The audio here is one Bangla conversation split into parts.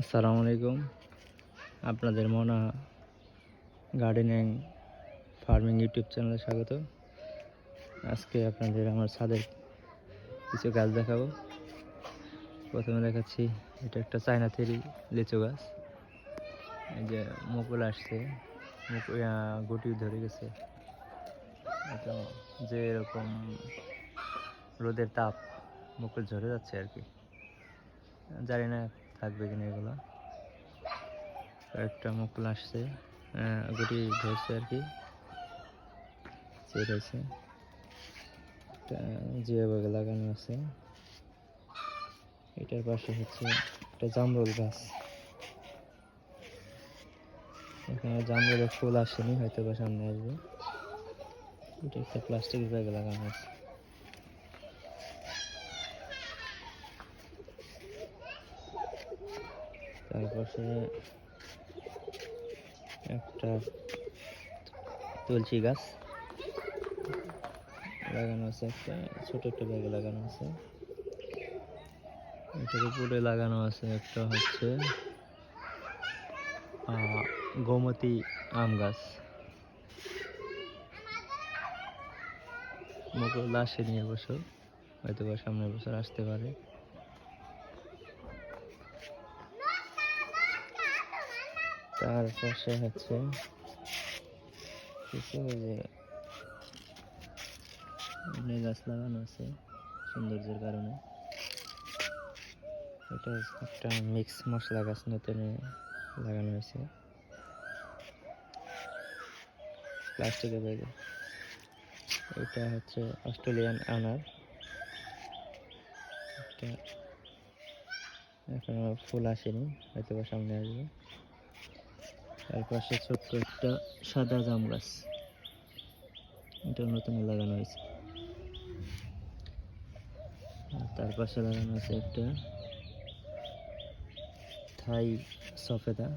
আসসালামু আলাইকুম। আপনাদের মনা গার্ডেনিং ফার্মিং ইউটিউব চ্যানেলে স্বাগত। আজকে আপনাদের আমার ছাদের কিছু গাছ দেখাবো। প্রথমে দেখাচ্ছি, এটা একটা চায়না থেরি লিচু গাছ। এই যে মুকুল আসছে গুটি ধরে গেছে। এটা যে এরকম রোদের তাপ মুকুল ঝরে যাচ্ছে আর কি। জানি না থাকবে কিনা এগুলো? একটা মুকুল আসছে গুটি ধরছে আর কি। রয়েছে বাগে লাগানো আছে। এটার পাশে হচ্ছে একটা জামরুল গাছ। এখানে জামরুলের ফুল আসেনি হয়তো বা সামনে আসবে। এটা একটা প্লাস্টিকের ব্যাগে লাগানো আছে। তারপাশে একটা তুলসী গাছ লাগানো আছে একটা, ছোট একটা ব্যাগে লাগানো আছে। এটার উপরে লাগানো আছে একটা হচ্ছে গোমতী আম গাছ। মুকুল আসেনি এবছর হয়তো বা সামনের বছর আসতে পারে। তার পাশে হচ্ছে কিছু যে গাছ লাগানো আছে সৌন্দর্যের কারণে। এটা একটা মিক্স মশলা গাছ নতুন লাগানো হয়েছে। প্লাস্টিকের ব্যাগে এটা হচ্ছে অস্ট্রেলিয়ান আনার। এখনও ফুল আসেনি হয়তো সামনে আসবে। তার পাশে ছোট্ট একটা সাদা জাম গাছ। এটা নতুন লাগানো হয়েছে। আর তার পাশে লাগানো আছে একটা থাই সফেদা।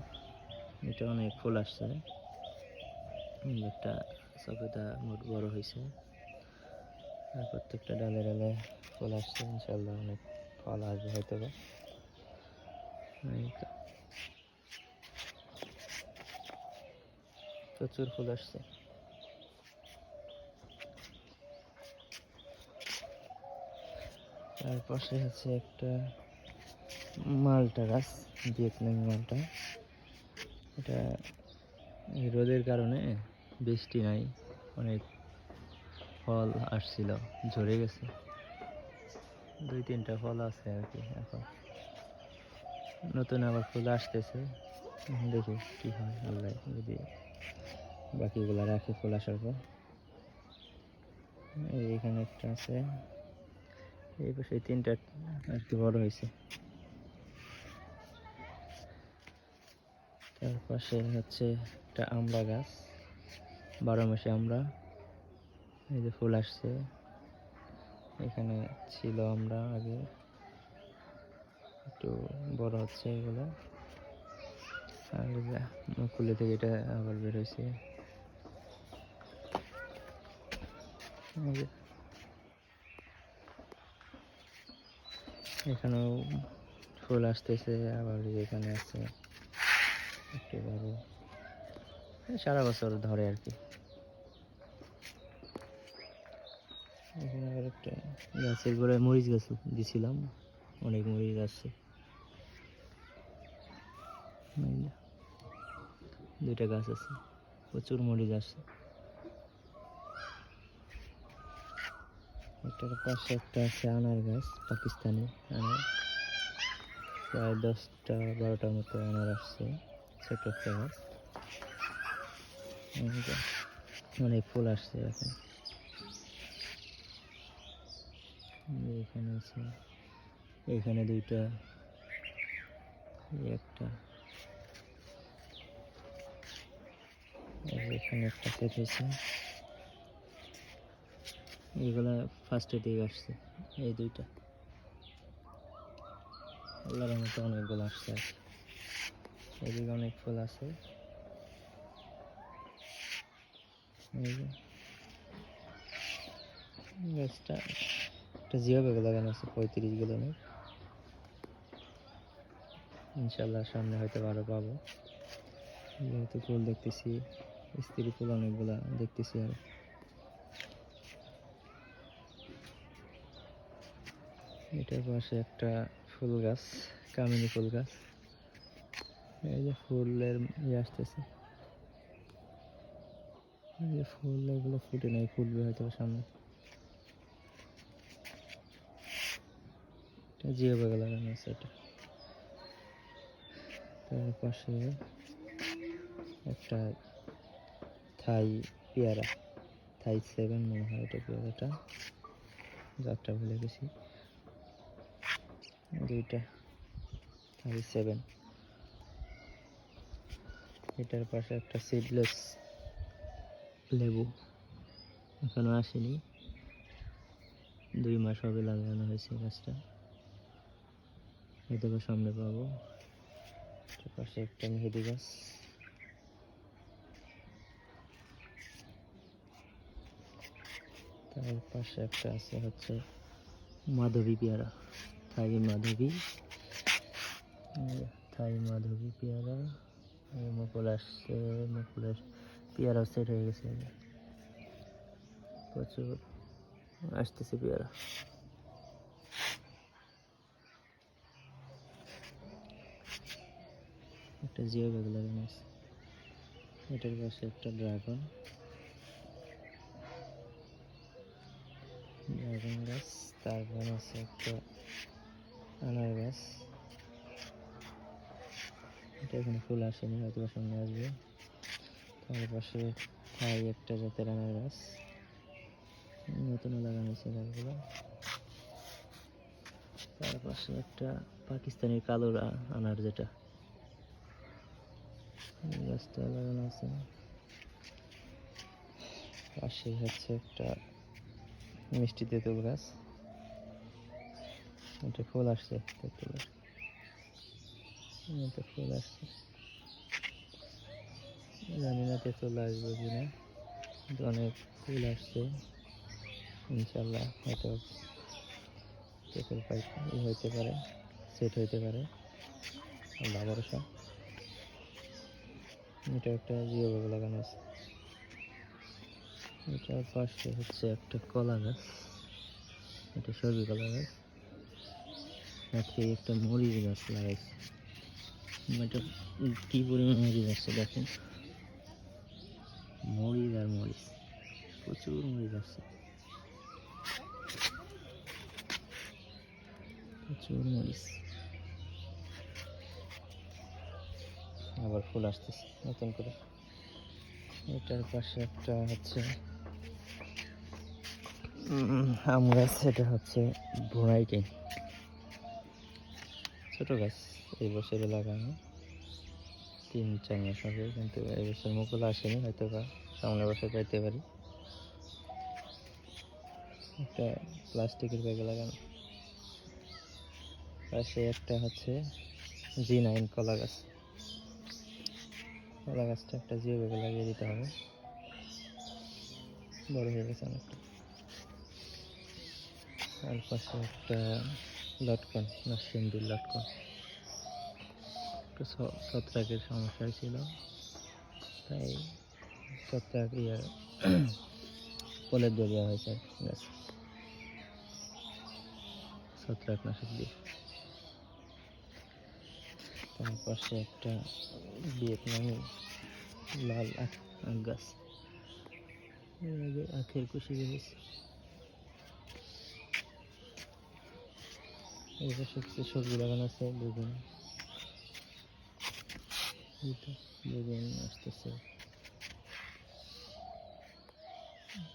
এটা অনেক ফুল আসছে। একটা সফেদা মোট বড় হয়েছে। আর প্রত্যেকটা ডালে ডালে ফুল আসছে। ইনশাল্লাহ অনেক ফল আসবে হয়তো বা এই তো। প্রচুর ফুল আসছে। তার পাশে আছে একটা মালটা গাছ, ভিয়েতনামি মালটা। এটা রোদের কারণে বৃষ্টি নাই, অনেক ফল আসছিল, ঝরে গেছে। দুই, তিনটা ফল আছে আর কি এখন। নতুন আবার ফুল আসতেছে, দেখি কি হয়, আল্লাহ যদি বাকিগুলো রাখি ফুল আসার পর। এই এখানে একটা আছে। এই পাশে তিনটা আর কি বড় হয়েছে। তার পাশে হচ্ছে একটা আমড়া গাছ। বারো মাসে আমরা এই যে ফুল আসছে। এখানে ছিল আমরা আগে। একটু বড় হচ্ছে এগুলো। আর মুকুলে থেকে এটা আবার বের হয়েছে এই যে এখানেও ফুল আসতেছে, আবার এখানে আছে এই সারা বছর ধরে আর কি। এখানে আবার একটা গাছের গোড়ায় মরিচ গাছ দিছিলাম, অনেক মরিচ আসছে। দুইটা গাছ আছে, প্রচুর মরিচ আসছে। এটার পাশে একটা আছে আনার গাছ, পাকিস্তানি আনার। প্রায় দশটা, বারোটার মতো আনার আসছে, ছোট একটা গাছ। অনেক ফুল আসছে এখন। এখানে আছে, এখানে দুইটা একটা। এখানে একটা হয়েছে এইগুলা ফার্স্টের দিকে আসছে, এই দুইটা। আল্লাহর মতো অনেকগুলো আসছে আর এদিকে অনেক ফুল আছে। গাছটা, একটা জিও ব্যাগে লাগানো আছে, পঁয়ত্রিশগুলো ইনশাল্লাহ সামনে হয়তো আরও পাবো। যেহেতু ফুল দেখতেছি, স্ত্রী ফুল অনেকগুলা দেখতেছি আর এটার পাশে একটা ফুল গাছ, কামিনী ফুল গাছ। এই যে ফুলের ইয়ে আসতেছে। এই যে ফুল, এগুলো ফুটে নেই, ফুটবে হয়তো সামনে। জিও বাগা লাগানো আছে এটা। তার পাশে একটা থাই পেয়ারা, থাই সেভেন মনে হয় এটা পেয়ারাটা। যাত্রা ভুলে গেছি। দুইটা সেভেন এটার পাশে একটা সিডলেস লেবু। এখনও আসেনি। দুই মাস হবে লাগানো হয়েছে গাছটা। হয়তো সামনে পাবো। পাশে একটা মেহেদি গাছ। তার পাশে একটা আছে হচ্ছে মাধবী পেয়ারা। থাই মাধবী থাই মাধবী পেয়ারা মুকুল আসছে মুকুলের পেয়ারা সেট হয়ে গেছে প্রচুর আসতেছে পেয়ারা একটা জিও ব্যাগ লাগানো এটার পাশে একটা ড্রাগন ড্রাগন গাছ তারপর আছে একটা আনার গাছ এটা এখানে ফুল আসেনি হয়তো সামনে আসবে। তার পাশে থাই একটা জাতের আনার গাছ নতুন লাগানো হয়েছে গাছগুলো। তার পাশে একটা পাকিস্তানি কালোরা আনার যেটা। গাছটা লাগানো আছে। পাশে হচ্ছে একটা মিষ্টি তেঁতুল গাছ। এটা ফুল আসছে তেঁতুলের এটা ফুল আসছে। জানি না তেঁতুল আসবে কিনা অনেক ফুল আসছে। ইনশাল্লাহ হয়তো তেঁতুল পাইপ ই হইতে পারে, সেট হইতে পারে। আল্লাহ ভরসা। এটা একটা জিও বাগ লাগানো আছে। এটার পাশে হচ্ছে একটা কলা গাছ। এটা সবজি কলা গাছ। সাথে একটা মরিচ গাছ লাগাইছে এটা কি পরিমাণ মরিচ আসছে দেখেন? মরিচ আর মরিচ, প্রচুর মরিচ আসছে। প্রচুর মরিচ। আবার ফুল আসতেছে নতুন করে। এটার পাশে একটা হচ্ছে আম গাছ, এটা হচ্ছে ভ্যারাইটি ছোট গাছ এই বছরে লাগানো। তিন চার মাস হবে কিন্তু এই বছর মুকুল আসেনি হয়তো বা সামনের বছর পাইতে পারি। একটা প্লাস্টিকের ব্যাগে লাগানো। পাশে একটা হচ্ছে জি নাইন কলা গাছ। কলা গাছটা একটা জিও ব্যাগে লাগিয়ে দিতে হবে। বড় হয়ে গেছে অনেকটা। আর পাশে একটা লটকন না সিন্দুর লটকন ছত্রাকের সমস্যা ছিল। তাই ছত্রাক ইয়ে পলের দেওয়া হয়েছে। গাছ ছত্রাক নাশক দিয়ে। তার পাশে একটা ভিয়েতনামি লাল আখ গাছ। আখের কুশি বেরিয়েছে এই পাশে কিছু সবজি লাগানো আছে, বেগুন। বেগুন আসতেছে।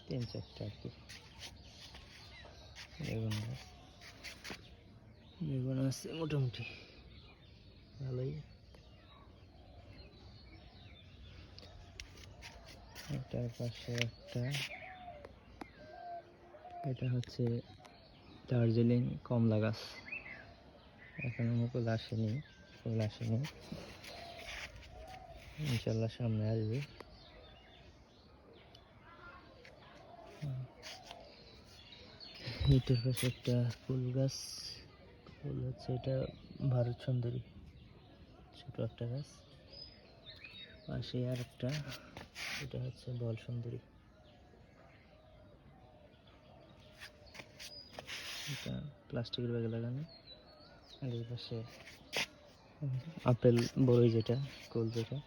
তিন চারটা আর কি। বেগুন বেগুন আছে মোটামুটি। ভালোই। এটার পাশে একটা। এটা হচ্ছে দার্জিলিং কমলা গাছ। এখনও মুকুল আসেনি, ফুল আসেনি। ইনশাল্লাহ সামনে আসবে। এটার পাশে একটা ফুল গাছ। ফুল হচ্ছে এটা ভারত সুন্দরী। ছোট একটা গাছ। পাশে আর একটা। এটা হচ্ছে বল সুন্দরী। এটা প্লাস্টিকের ব্যাগে লাগানো। পাশে আপেল বড়ই যেটা, কুল যেটা।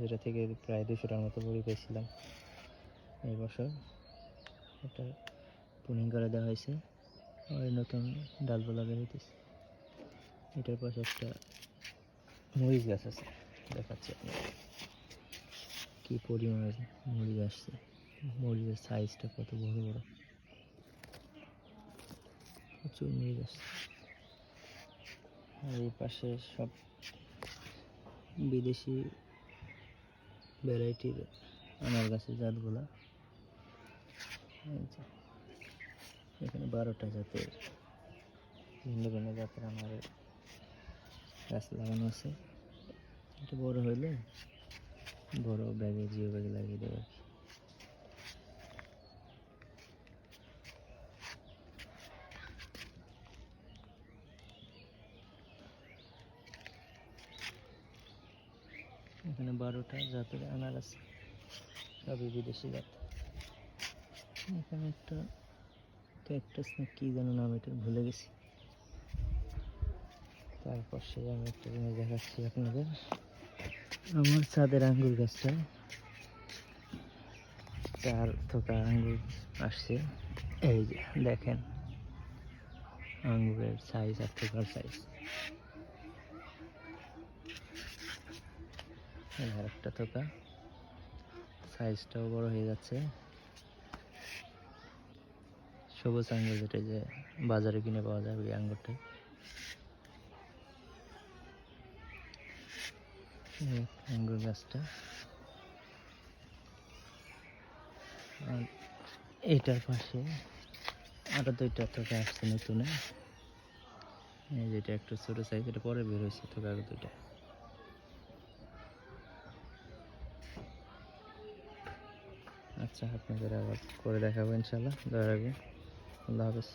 যেটা থেকে প্রায় দুশোটার মতো বড়ি পেয়েছিলাম এই বছর। এটা পুনিং করে দেওয়া হয়েছে। আর নতুন ডালপালা বেরোতেছে এটার পাশে একটা মরিচ গাছ আছে, দেখাচ্ছি আপনাকে কি পরিমাণের মরিচ আসছে। মরিচের সাইজটা কত বড় বড়। প্রচুর মরিচ আসছে। আর এই পাশে সব বিদেশি ভ্যারাইটির আনার গাছের জাতগুলা। এখানে বারোটা জাতের ভিন্ন ভিন্ন জাতের আনারের গাছ লাগানো আছে। এটা বড় হইলে বড় ব্যাগে জিও ব্যাগে লাগিয়ে দেবে। এখানে বারোটা জাতের আনার আছে। সবই বিদেশি জাত। এখানে একটা ক্যাকটাস না কি যেন নাম এটা ভুলে গেছি। তারপর সে আমি একটা জিনিস দেখাচ্ছি আপনাদের। আমার ছাদের আঙ্গুর গাছটা। চার থোকা আঙ্গুর আসছে। এই যে, দেখেন। আঙ্গুরের সাইজ আর থোকার সাইজ এই আর একটা থোকা। সাইজটাও বড় হয়ে যাচ্ছে। সবুজ আঙ্গুর যেটা যে বাজারে কিনে পাওয়া যায় ওই আঙ্গুরটাই। আঙ্গুর গাছটা। আর এইটার পাশে আরও দুইটা থোকা আসছে নতুনে। এই যেটা একটু ছোট সাইজ এটা পরে বের হয়েছে থোকা দুইটা। আচ্ছা আপনাদের আবার করে দেখাবো ইনশাল্লাহ। দয়া রাখবেন। আল্লাহ হাফেজ।